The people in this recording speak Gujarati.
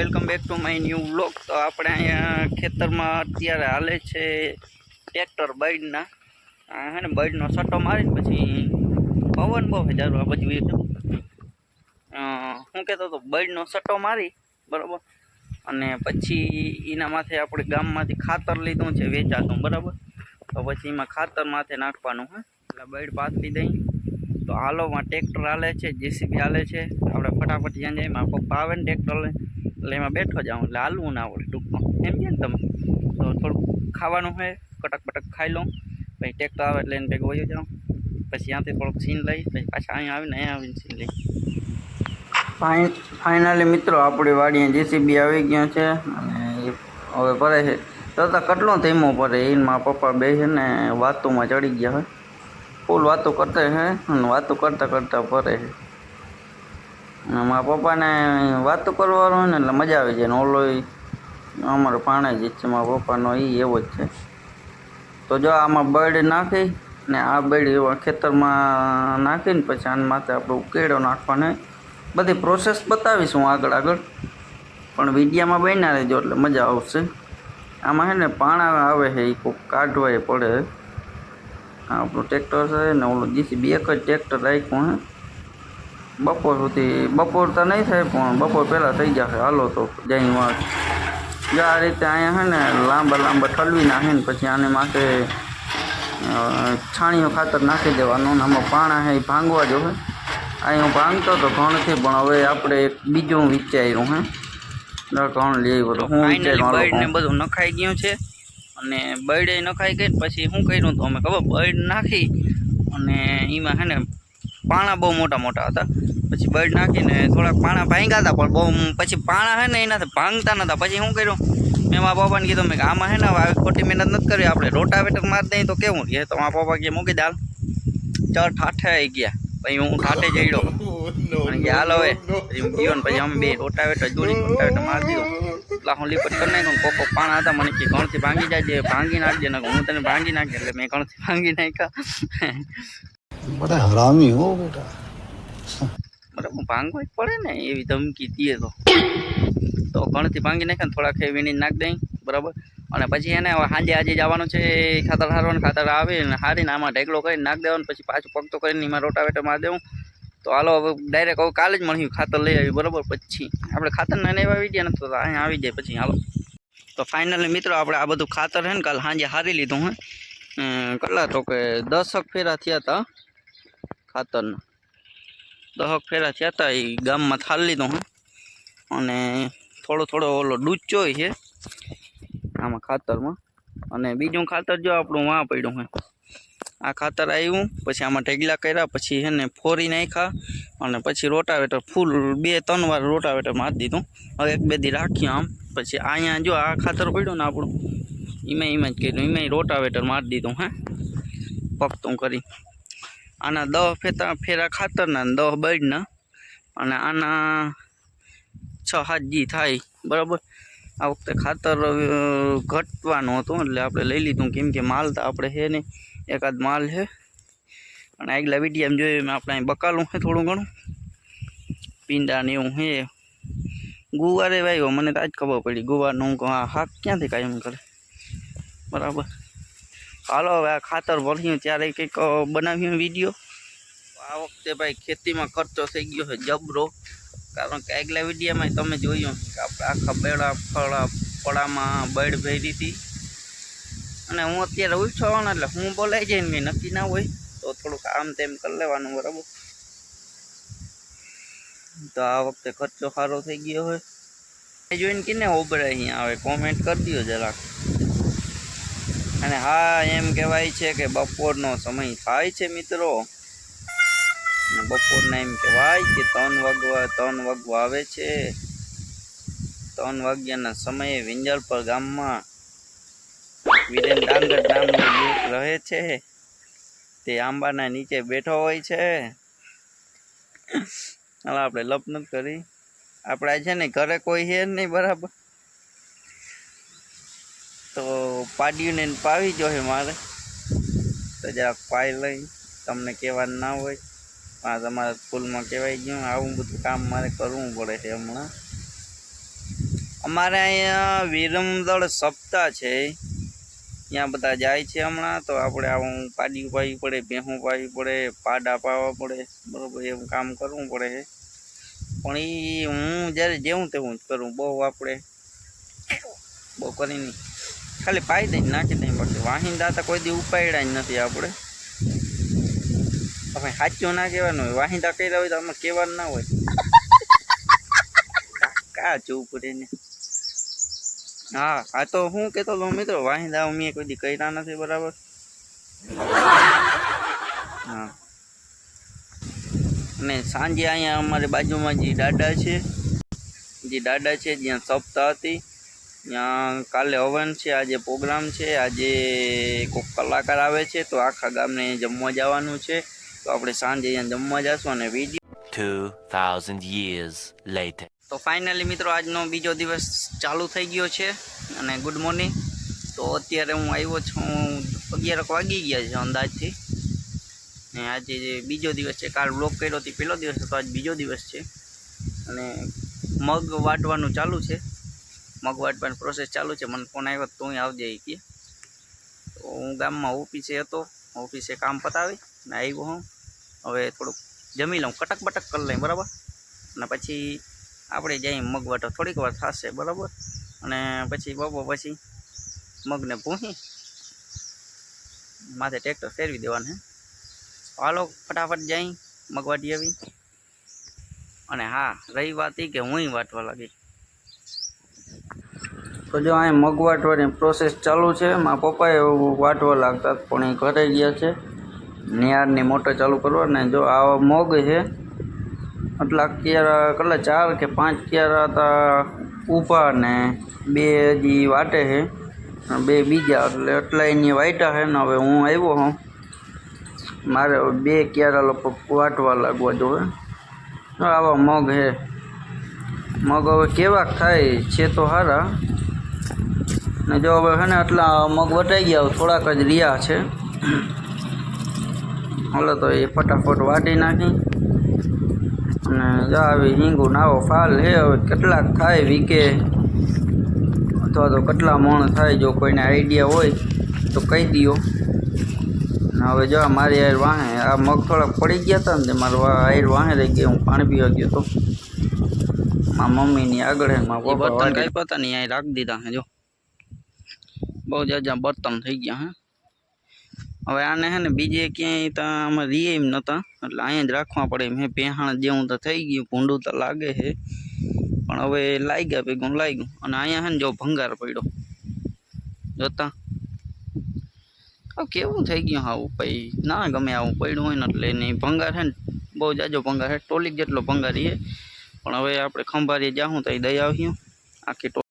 Welcome back to my new vlog. તો આપણે અહીંયા ખેતરમાં અત્યારે હાલે છે ટ્રેક્ટર બર્ડના હે ને બર્ડનો સટ્ટો મારીને પછી પવન બહુ હજારો બાજુ હું કહેતો હતો બર્ડનો સટ્ટો મારી, બરાબર? અને પછી એના માથે આપણે ગામમાંથી ખાતર લીધું છે, વેચાતું, બરાબર? તો પછી એમાં ખાતર માથે નાખવાનું, હા? એટલે બર્ડ પાથરી દઈ. તો હાલોમાં ટ્રેક્ટર હાલે છે, જેસીબી હાલે છે. આપણે ફટાફટ જ્યાં જાય મારા પપ્પા આવે ને ટ્રેક્ટર લઈને. એટલે એમાં બેઠો જાઉં એટલે હાલવું ના આવડે ટૂંકમાં. એમ કે ને તમે? તો થોડુંક ખાવાનું હોય, કટક બટક ખાઈ લઉં, પછી ટ્રેક્ટર આવે એટલે એને ભેગું વયું જાઉં. પછી ત્યાંથી થોડુંક સીન લઈ, પછી પાછા અહીંયા આવીને અહીંયા આવીને સીન લઈ. ફાઇનલી મિત્રો, આપણી વાડીએ જેસીબી આવી ગયો છે અને હવે ભરે છે. તથા કેટલો ધીમો ભરે એમાં પપ્પા બે છે ને વાતોમાં ચડી ગયા હોય. ફૂલ વાતો કરતા હે અને વાતો કરતાં કરતાં ફરે છે. મારા પપ્પાને વાતો કરવાનો હોય ને, એટલે મજા આવી જાય ને ઓલો અમારો પાણે જ છે, મારા પપ્પાનો એ એવો જ છે. તો જો આમાં બર્ડ નાખી ને આ બર્ડ એવા ખેતરમાં નાખીને પછી આના માથે આપણે ઉકેડો નાખવાને બધી પ્રોસેસ બતાવીશ હું આગળ આગળ. પણ વિડીયામાં બન્યા રહેજો, એટલે મજા આવશે. આમાં છે ને પાણા આવે છે એ કોઈક કાઢવા પડે. આપણું ટ્રેક્ટર છે ને, ઓલું જીસીબી એક જ ટ્રેક્ટર રાખ્યું હે. બપોર સુધી બપોર તો નહીં થાય પણ બપોર પહેલાં થઈ જશે. હાલો તો જઈ વાત જો આ રીતે અહીંયા છે ને લાંબા લાંબા ઠલવી નાખે ને પછી આને માથે છાણીઓ ખાતર નાખી દેવાનું આમાં પાણા છે એ ભાંગવા જો હે. અહીં હું ભાંગતો તો ઘણથી પણ હવે આપણે એક બીજું વિચાર્યું હે. ઘણ લઈ આવ્યો હું વિચાર્યું બધું નખાઈ ગયું છે અને બર્ડે નખાઈ ગઈ પછી શું કર્યું તો અમે ખબર? બર્ડ નાખી અને એમાં છે ને પાણા બહુ મોટા મોટા હતા. પછી બર્ડ નાખીને થોડાક પાણા ભાંગ્યા હતા, પણ બહુ પછી પાણા હે ને એનાથી ભાંગતા નતા. પછી શું કર્યું? મેં મારા પપ્પાને કીધું, મેં કે આમાં હે ને આવી ખોટી મહેનત નથી કરી આપણે રોટાવેટર મારી દઈએ તો કેવું? કે તો મારા પપ્પા કે મૂકી દાલ ચાલ, ઠાઠે આવી ગયા. પછી હું ઠાઠે જઈડો અને હાલ હવે. ગયો ને, પછી અમે બે રોટાવેટર જોડી રોટાવેટર મારી દીધું. એટલા હું લીપટ કરી નાખ્યું કોકો પાણા હતા, મને કે, ઘણથી ભાંગી જાય ભાંગી નાખજે. ને હું તને ભાંગી નાખે એટલે મેં ઘણથી ભાંગી નાખ્યા. બધા હરામી હો બેટા. બરાબર ભાંગવા પડે ને એવી ધમકી દીએ તો. તો ગણથી ભાંગી નાખે થોડા થોડાક વીણી નાખી દઈ, બરાબર? અને પછી એને સાંજે આજે જવાનું છે એ ખાતર હારવાનું ખાતર આવે ને હારીને આમાં ઢેકલો કરીને નાખી દેવાનું, પછી પાછું પગતો કરીને એમાં રોટાવેટો મારી દેવું. તો હાલો હવે ડાયરેક્ટ હવે કાલે જ મળ્યું ખાતર લઈ આવ્યું બરાબર? પછી આપણે ખાતર નાને એવા આવી ગયા ને તો અહીંયા આવી જાય, પછી હાલો. તો ફાઇનલી મિત્રો આપણે આ બધું ખાતર છે ને કાલે હાંજે હારી લીધું હે. કલા તો કે દસક ફેરા થયા હતા ખાતરના. દહક ફેરા થયા હતા એ ગામમાં થાલ લીધું હે. અને થોડો થોડો ઓલો ડૂચો છે, આમાં ખાતરમાં. અને બીજું ખાતર જો આપણું વાં પડ્યું હે આ ખાતર આવ્યું પછી આમાં ઢેગલા કર્યા, પછી છે ને ફોરી નાખ્યા, અને પછી રોટાવેટર ફૂલ બે ત્રણ વાર રોટાવેટર મારી દીધું. હવે એક બે દી રાખ્યું આમ. પછી અહીંયા જો આ ખાતર પડ્યું ને આપણું એમાં એમાં જ કર્યું એમાં રોટાવેટર મારી દીધું હે. પકતું કરી. આના દહ ફેતા, ફેરા ખાતરના દહ બળના અને આના છ સાત જી થાય. બરાબર? આ વખતે ખાતર ઘટવાનું હતું એટલે આપણે લઈ લીધું. કેમ કે માલ તો આપણે છે નહીં એકાદ માલ છે અને આગલા વિડીયામાં જોઈએ આપણે અહીં બકાલું છે થોડું ઘણું. પીંડા ને એવું છે ગુવારે વાવ્યો મને તો આજ ખબર પડી. ગુવારનું આ હાક ક્યાંથી કાયમ કરે? બરાબર? હાલો, હવે આ ખાતર ભર્યું ત્યારે કંઈક બનાવ્યું વીડિયો આ વખતે ભાઈ ખેતીમાં ખર્ચો થઈ ગયો છે જબરો. કારણ કે આગલા વિડીયામાં તમે જોયું કે આપણે આખા બેડા, ફળા, પડામાં બળ ભરી હતી. અને હું અત્યારે ઉઠ્યો એટલે હું બોલાઈ જઈને ને મેં નક્કી ના હોય, તો થોડુંક આમ તેમ કરી લેવાનું, બરાબર? તો આ વખતે ખર્ચો સારો થઈ ગયો હોય. જોઈને કિને ઓબરે અહીંયા આવે કોમેન્ટ કરી દો જરાક. અને હા, એમ કહેવાય છે કે બપોરનો સમય થાય છે મિત્રો. બપોરના એમ કહેવાય કે ત્રણ વાગવા ત્રણ વાગવા આવે છે. ત્રણ વાગ્યાના સમયે વિંજલપર ગામમાં વિરેન ડાંગર નામનો યુવક રહે છે. તે આંબાના નીચે બેઠો હોય છે. હાલ, આપણે લપ કરી. આપણે છે ને, ઘરે કોઈ છે જ નહીં બરાબર. તો પાડ્યું ને પાવી જો મારે. તો જરાક પાઈ લઈ, તમને કહેવાનું ના હોય. પણ તમારા સ્કૂલમાં કહેવાય ગયું, આવું બધું કામ મારે કરવું પડે છે હમણાં. અમારે અહીંયા વિરમદળ સપ્તાહ છે. ત્યાં બધા જાય છે હમણાં, તો આપણે આવું પાડી પાવી પડે, ભેહું પાવી પડે, પાડા પાવા પડે, બરાબર, એવું કામ કરવું પડે છે. પણ એ હું જ્યારે જેવું તેવું જ કરું, બહુ આપણે બહુ કરી નહીં ખાલી પાઈ દઈને નાખી દઈ બાકી વાહિંદા તો કોઈ દી ઉપાડ્યા જ નથી આપણે. હવે સાચું ના કહેવાનું હોય. વાહિંદા કર્યા હોય તો આમાં કહેવાનું ના હોય. કા ચૂપ રહીને. હા, આ તો હું કહેતો હતો મિત્રો, વાહિંદા મેં કોઈ દી કર્યા નથી, બરાબર? હા. અને સાંજે અહીંયા અમારી બાજુમાં જે દાદા છે, જે દાદા છે, જ્યાં સપ્તાહ હતી ત્યાં કાલે હવન છે આજે પ્રોગ્રામ છે આજે કોઈક કલાકાર આવે છે તો આખા ગામને જમવા જવાનું છે. તો આપણે સાંજે અહીંયા જમવા જશું અને વીડિયો 2,000 years later. તો ફાઇનલી મિત્રો આજનો બીજો દિવસ ચાલુ થઈ ગયો છે અને ગુડ મોર્નિંગ તો અત્યારે હું આવ્યો છું અગિયારક વાગી ગયા છે અંદાજથી. ને આજે જે બીજો દિવસ છે કાલ બ્લોક કર્યો હતી પહેલો દિવસ હતો આજ બીજો દિવસ છે. અને મગ વાટવાનું ચાલુ છે. મગ પણ પ્રોસેસ ચાલુ છે. મને ફોન આવ્યો તો તું આવજે. ઈ કે, તો હું ગામમાં ઓફિસે હતો. ઓફિસે કામ પતાવી ને આવ્યો હું. હવે થોડુંક જમી લઉં કટક બટક કરી લઈ, બરાબર? અને પછી આપણે જઈ મગવાટો થોડીક વાર થશે, બરાબર? અને પછી બપોર પછી મગને ભૂહી માથે ટ્રેક્ટર ફેરવી દેવાનું હે. હાલો, ફટાફટ જઈ મગવાટી આવી. અને હા, રહી વાત એ કે હું વાટવા લાગી. તો જો અહીં મગ વાટવાની પ્રોસેસ ચાલુ છે. મારા પપ્પાએ વાટવા લાગતા પણ એ ઘરે ગયા છે. નિયારની મોટર ચાલુ કરવા ને જો આ મગ છે. આટલા ક્યારા કેટલા? ચાર કે પાંચ ક્યારા હતા ઊભા ને બે હજી વાટે છે. બે બીજા, એટલે એટલા એની વાઇટા છે ને હવે હું આવ્યો હું. મારે બે ક્યારા લોકો વાટવા લાગવા જોવે આવા મગ છે. મગ હવે કેવા થાય છે તો સારા ને જો હવે છે ને આટલા મગ વટાઈ ગયા થોડાક જ રહ્યા છે. હાલો તો એ ફટાફટ વાટી નાખી. અને જો આવી હિંગુ નાવો ફાલ હે હવે કેટલાક થાય વીકે. અથવા તો કેટલા મણ થાય જો કોઈને આઈડિયા હોય તો કહી દ્યો. ને હવે જો મારી આયર વાહે. આ મગ થોડાક પડી ગયા હતા ને મારું આયર વાહે રહી ગયા હું પાણી પીવા ગયો તો. મારા મમ્મીની આગળ મારા પપ્પા કાંઈ પતા નહીં અહીં રાખી દીધા જો. બહુ જાજા બર્તન થઈ ગયા, હે. હવે આને, હે ને, બીજે ક્યાંય તો આમાં રીએ એમ નહોતા એટલે અહીંયા જ રાખવા પડે એમ, હે. પહેણ જેવું તો થઈ ગયું, ભૂંડું તો લાગે છે પણ હવે લાગ્યા ભેગું લાગ્યું. અને અહીંયા, હે ને, જો ભંગાર પડ્યો. જોતા? હવે કેવું થઈ ગયું આવું? પછી ના ગમે આવું પડ્યું હોય ને, એટલે નહીં ભંગાર છે ને, બહુ જાજો ભંગાર છે ટોલીક જેટલો ભંગાર છે પણ હવે આપણે ખંભારીએ જાઉં તો એ દઈ આવ્યું આખી ટોલી